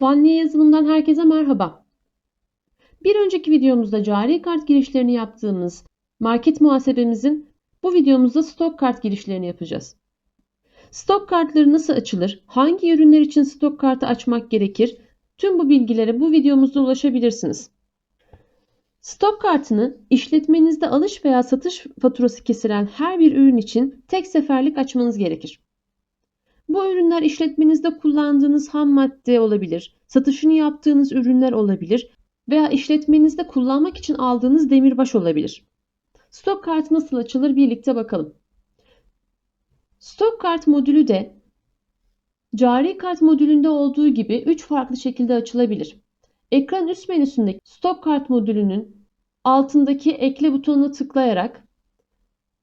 Vanliye yazılımdan herkese merhaba. Bir önceki videomuzda cari kart girişlerini yaptığımız market muhasebemizin bu videomuzda stok kart girişlerini yapacağız. Stok kartları nasıl açılır? Hangi ürünler için stok kartı açmak gerekir? Tüm bu bilgilere bu videomuzda ulaşabilirsiniz. Stok kartını işletmenizde alış veya satış faturası kesilen her bir ürün için tek seferlik açmanız gerekir. Bu ürünler işletmenizde kullandığınız ham madde olabilir, satışını yaptığınız ürünler olabilir veya işletmenizde kullanmak için aldığınız demirbaş olabilir. Stok kartı nasıl açılır birlikte bakalım. Stok kart modülü de cari kart modülünde olduğu gibi 3 farklı şekilde açılabilir. Ekran üst menüsündeki stok kart modülünün altındaki ekle butonuna tıklayarak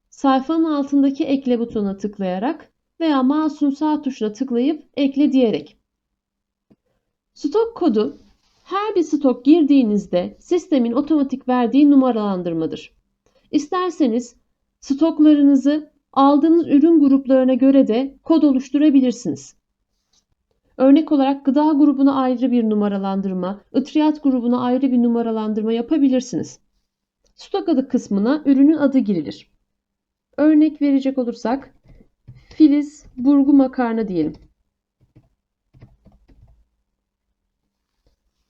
sayfanın altındaki ekle butonuna tıklayarak veya mouse'un sağ tuşuna tıklayıp ekle diyerek. Stok kodu her bir stok girdiğinizde sistemin otomatik verdiği numaralandırmadır. İsterseniz stoklarınızı aldığınız ürün gruplarına göre de kod oluşturabilirsiniz. Örnek olarak gıda grubuna ayrı bir numaralandırma, ıtriyat grubuna ayrı bir numaralandırma yapabilirsiniz. Stok adı kısmına ürünün adı girilir. Örnek verecek olursak Filiz burgu makarna diyelim.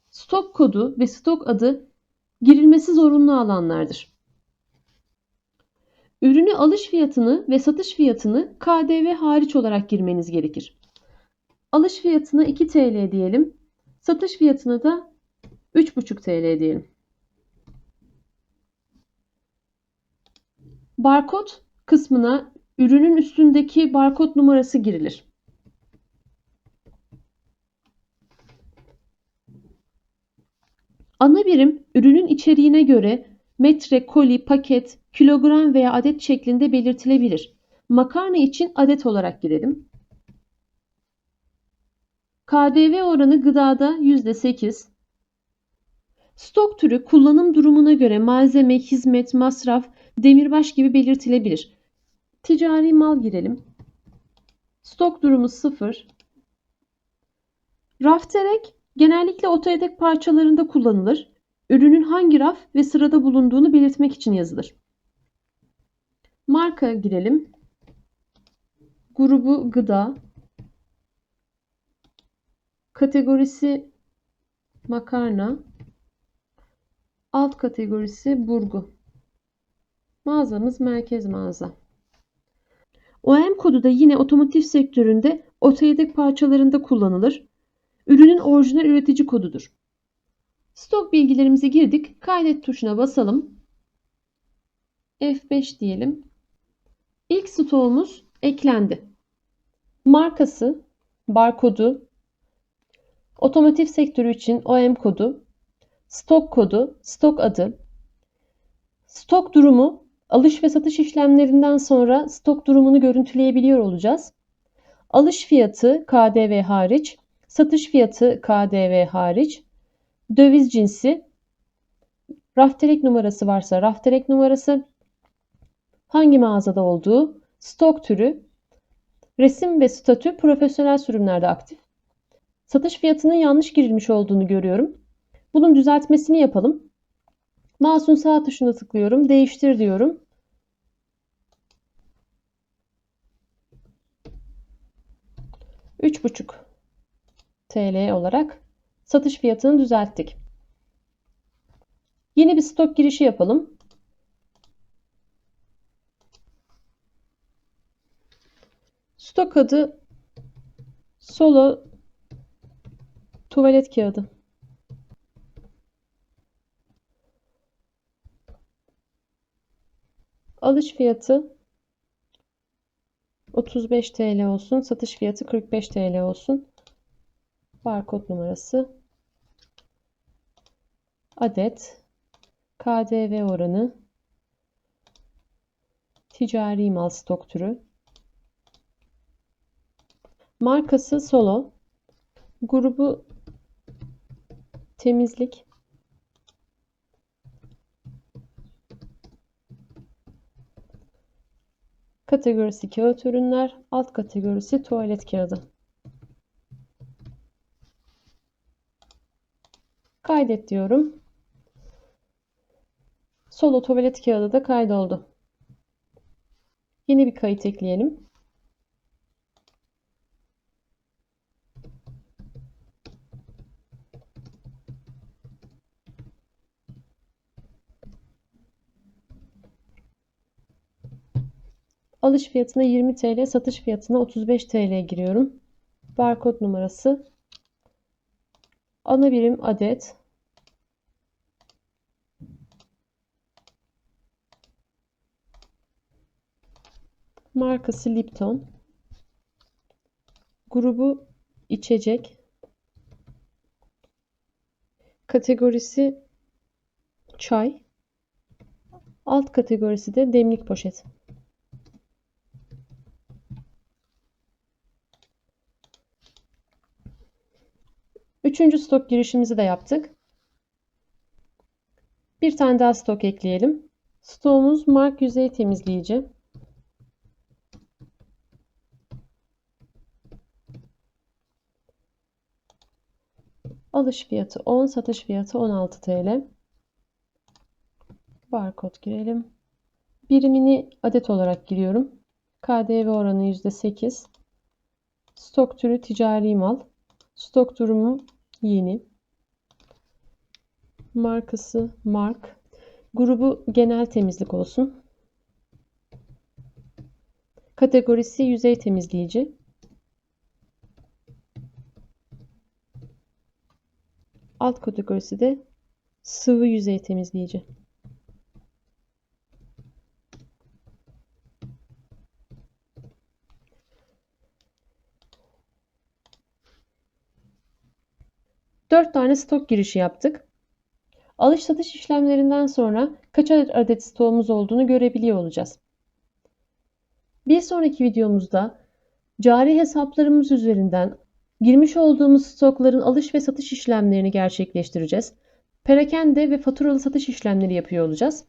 Stok kodu ve stok adı girilmesi zorunlu alanlardır. Ürünü alış fiyatını ve satış fiyatını KDV hariç olarak girmeniz gerekir. Alış fiyatına 2 TL diyelim. Satış fiyatına da 3,5 TL diyelim. Barkod kısmına ürünün üstündeki barkod numarası girilir. Ana birim ürünün içeriğine göre metre, koli, paket, kilogram veya adet şeklinde belirtilebilir. Makarna için adet olarak girelim. KDV oranı gıdada %8. Stok türü kullanım durumuna göre malzeme, hizmet, masraf, demirbaş gibi belirtilebilir. Ticari mal girelim. Stok durumu 0. Rafterek genellikle otoyedek parçalarında kullanılır. Ürünün hangi raf ve sırada bulunduğunu belirtmek için yazılır. Marka girelim. Grubu gıda. Kategorisi makarna. Alt kategorisi burgu. Mağazamız merkez mağaza. OEM kodu da yine otomotiv sektöründe otoyedek parçalarında kullanılır. Ürünün orijinal üretici kodudur. Stok bilgilerimizi girdik. Kaydet tuşuna basalım. F5 diyelim. İlk stoğumuz eklendi. Markası, barkodu, otomotiv sektörü için OEM kodu, stok kodu, stok adı, stok durumu Alış ve satış işlemlerinden sonra stok durumunu görüntüleyebiliyor olacağız. Alış fiyatı KDV hariç, satış fiyatı KDV hariç, döviz cinsi, rafterek numarası varsa rafterek numarası, hangi mağazada olduğu, stok türü, resim ve statü profesyonel sürümlerde aktif. Satış fiyatının yanlış girilmiş olduğunu görüyorum. Bunun düzeltmesini yapalım. Mouse'un sağ tuşuna tıklıyorum. Değiştir diyorum. Üç buçuk TL olarak satış fiyatını düzelttik. Yeni bir stok girişi yapalım. Stok adı Solo tuvalet kağıdı. Alış fiyatı 35 TL olsun. Satış fiyatı 45 TL olsun. Barkod numarası. Adet. KDV oranı. Ticari mal stok türü. Markası Solo. Grubu temizlik. Kategorisi kağıt ürünler, alt kategorisi tuvalet kağıdı. Kaydet diyorum. Solo tuvalet kağıdı da kaydoldu. Yeni bir kayıt ekleyelim. Alış fiyatına 20 TL, satış fiyatına 35 TL giriyorum. Barkod numarası. Ana birim adet. Markası Lipton. Grubu içecek. Kategorisi çay. Alt kategorisi de demlik poşet. Üçüncü stok girişimizi de yaptık. Bir tane daha stok ekleyelim. Stoğumuz mark yüzey temizleyici. Alış fiyatı 10, satış fiyatı 16 TL. Barkod girelim. Birimini adet olarak giriyorum. KDV oranı %8. Stok türü ticari mal. Stok durumu yeni. Markası mark. Grubu genel temizlik olsun. Kategorisi yüzey temizleyici. Alt kategorisi de sıvı yüzey temizleyici. Dört tane stok girişi yaptık. Alış satış işlemlerinden sonra kaç adet stoğumuz olduğunu görebiliyor olacağız. Bir sonraki videomuzda cari hesaplarımız üzerinden girmiş olduğumuz stokların alış ve satış işlemlerini gerçekleştireceğiz. Perakende ve faturalı satış işlemleri yapıyor olacağız.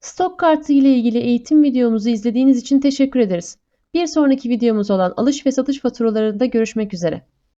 Stok kartı ile ilgili eğitim videomuzu izlediğiniz için teşekkür ederiz. Bir sonraki videomuz olan alış ve satış faturalarında görüşmek üzere.